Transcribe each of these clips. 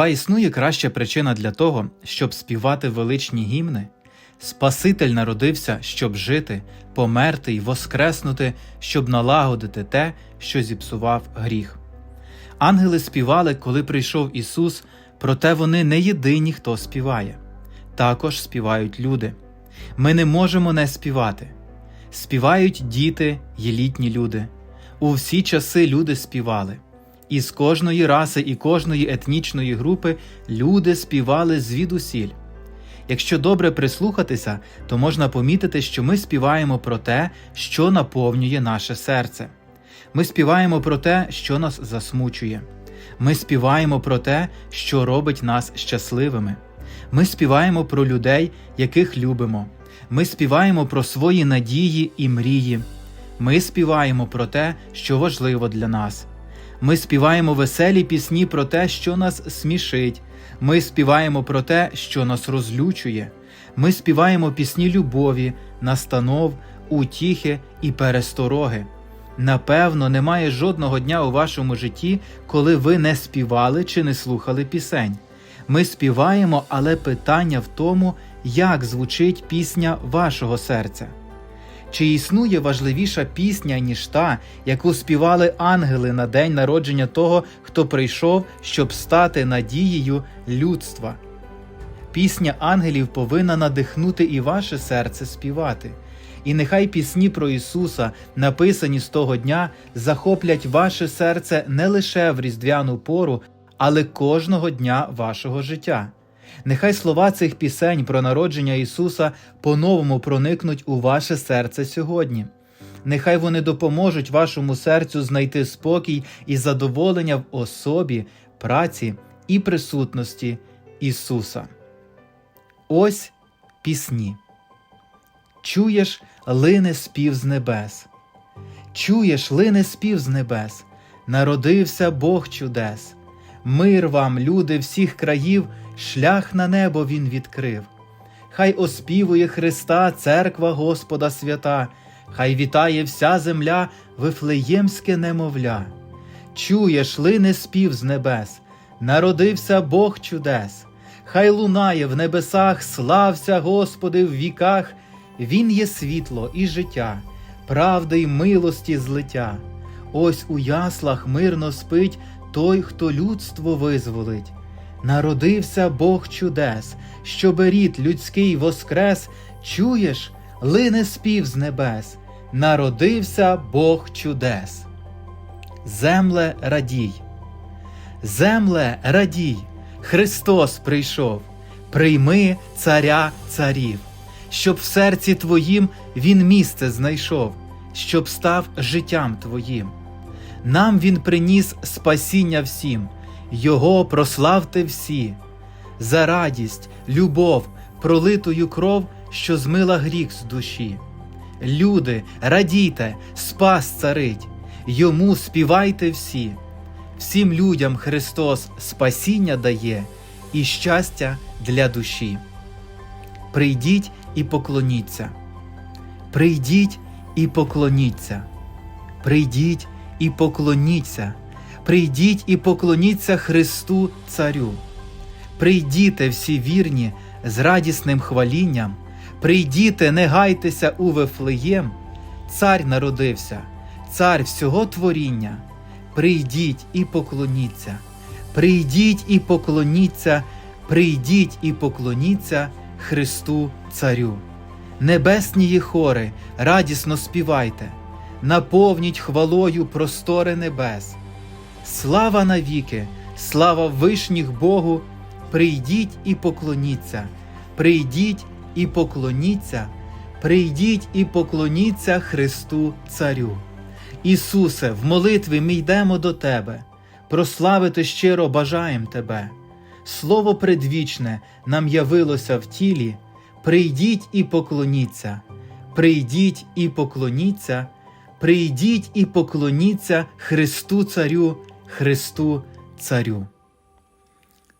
Хіба існує краща причина для того, щоб співати величні гімни? Спаситель народився, щоб жити, померти й воскреснути, щоб налагодити те, що зіпсував гріх. Ангели співали, коли прийшов Ісус, проте вони не єдині, хто співає. Також співають люди. Ми не можемо не співати. Співають діти й літні люди. У всі часи люди співали. Із кожної раси і кожної етнічної групи люди співали звідусіль. Якщо добре прислухатися, то можна помітити, що ми співаємо про те, що наповнює наше серце. Ми співаємо про те, що нас засмучує. Ми співаємо про те, що робить нас щасливими. Ми співаємо про людей, яких любимо. Ми співаємо про свої надії і мрії. Ми співаємо про те, що важливо для нас. Ми співаємо веселі пісні про те, що нас смішить. Ми співаємо про те, що нас розлючує. Ми співаємо пісні любові, настанов, утіхи і перестороги. Напевно, немає жодного дня у вашому житті, коли ви не співали чи не слухали пісень. Ми співаємо, але питання в тому, як звучить пісня вашого серця. Чи існує важливіша пісня, ніж та, яку співали ангели на день народження того, хто прийшов, щоб стати надією людства? Пісня ангелів повинна надихнути і ваше серце співати. І нехай пісні про Ісуса, написані з того дня, захоплять ваше серце не лише в різдвяну пору, але кожного дня вашого життя. Нехай слова цих пісень про народження Ісуса по-новому проникнуть у ваше серце сьогодні. Нехай вони допоможуть вашому серцю знайти спокій і задоволення в особі, праці і присутності Ісуса. Ось пісні. Чуєш, лине спів з небес. Чуєш, лине спів з небес. Народився Бог чудес. Мир вам, люди всіх країв, шлях на небо Він відкрив. Хай оспівує Христа, церква Господа свята, хай вітає вся земля, вифлеємське немовля. Чуєш, лине спів з небес, народився Бог чудес. Хай лунає в небесах, слався Господи в віках, Він є світло і життя, правди й милості злиття. Ось у яслах мирно спить той, хто людство визволить. Народився Бог чудес, щоб рід людський воскрес, чуєш, лине спів з небес, народився Бог чудес. Земле радій, земле радій, Христос прийшов, прийми царя царів, щоб в серці твоїм Він місце знайшов, щоб став життям твоїм. Нам Він приніс спасіння всім, Його прославте всі, за радість, любов, пролитою кров, що змила гріх з душі. Люди, радійте, спас царить, йому співайте всі. Всім людям Христос спасіння дає і щастя для душі. Прийдіть і поклоніться, прийдіть і поклоніться, прийдіть і поклоніться, прийдіть і поклоніться Христу Царю. Прийдіте всі вірні з радісним хвалінням, прийдіте, не гайтеся у Вифлеєм, Цар народився, Цар всього творіння. Прийдіть і поклоніться, прийдіть і поклоніться, прийдіть і поклоніться Христу Царю. Небесні хори, радісно співайте, наповніть хвалою простори небес. Слава навіки, слава вишніх Богу, прийдіть і поклоніться, прийдіть і поклоніться, прийдіть і поклоніться Христу Царю. Ісусе, в молитві ми йдемо до Тебе, прославити щиро бажаєм Тебе. Слово предвічне нам явилося в тілі. Прийдіть і поклоніться, прийдіть і поклоніться, прийдіть і поклоніться Христу Царю, Христу Царю.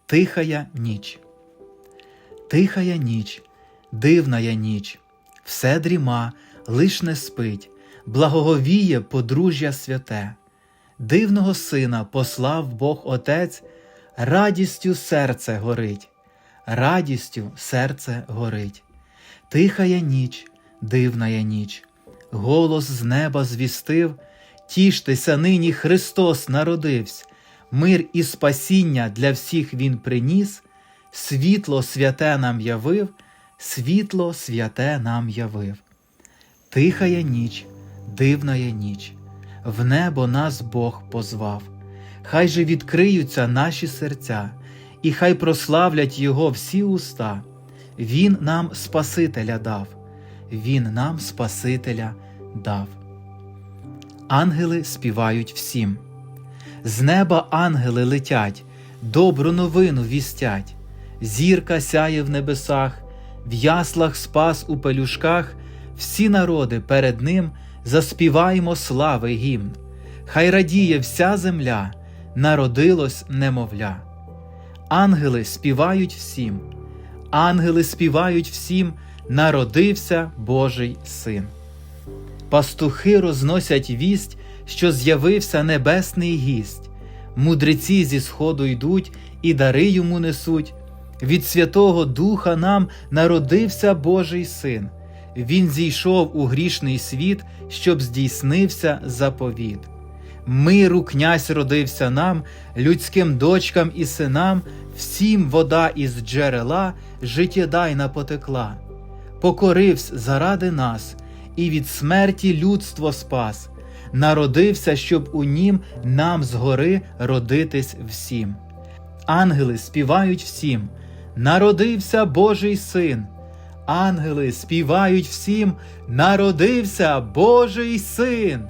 Тихая ніч, тихая ніч, дивная ніч, все дріма, лиш не спить. Благоговіє подружжя святе, дивного сина послав Бог Отець. Радістю серце горить, радістю серце горить. Тихая ніч, дивная ніч, голос з неба звістив, тіштеся нині Христос народився, мир і спасіння для всіх Він приніс, світло святе нам явив, світло святе нам явив. Тихая ніч, дивная ніч, в небо нас Бог позвав. Хай же відкриються наші серця, і хай прославлять Його всі уста. Він нам Спасителя дав, Він нам Спасителя дав. Ангели співають всім. З неба ангели летять, добру новину вістять. Зірка сяє в небесах, в яслах спас у пелюшках, всі народи перед ним заспіваємо слави гімн. Хай радіє вся земля, народилось немовля. Ангели співають всім, ангели співають всім, народився Божий син. Пастухи розносять вість, що з'явився небесний гість. Мудреці зі сходу йдуть і дари йому несуть. Від Святого Духа нам народився Божий син. Він зійшов у грішний світ, щоб здійснився заповіт. Миру князь родився нам, людським дочкам і синам, всім вода із джерела життєдайна потекла. Покоривсь заради нас, і від смерті людство спас, народився, щоб у нім нам згори родитись всім. Ангели співають всім, народився Божий син. Ангели співають всім, народився Божий син.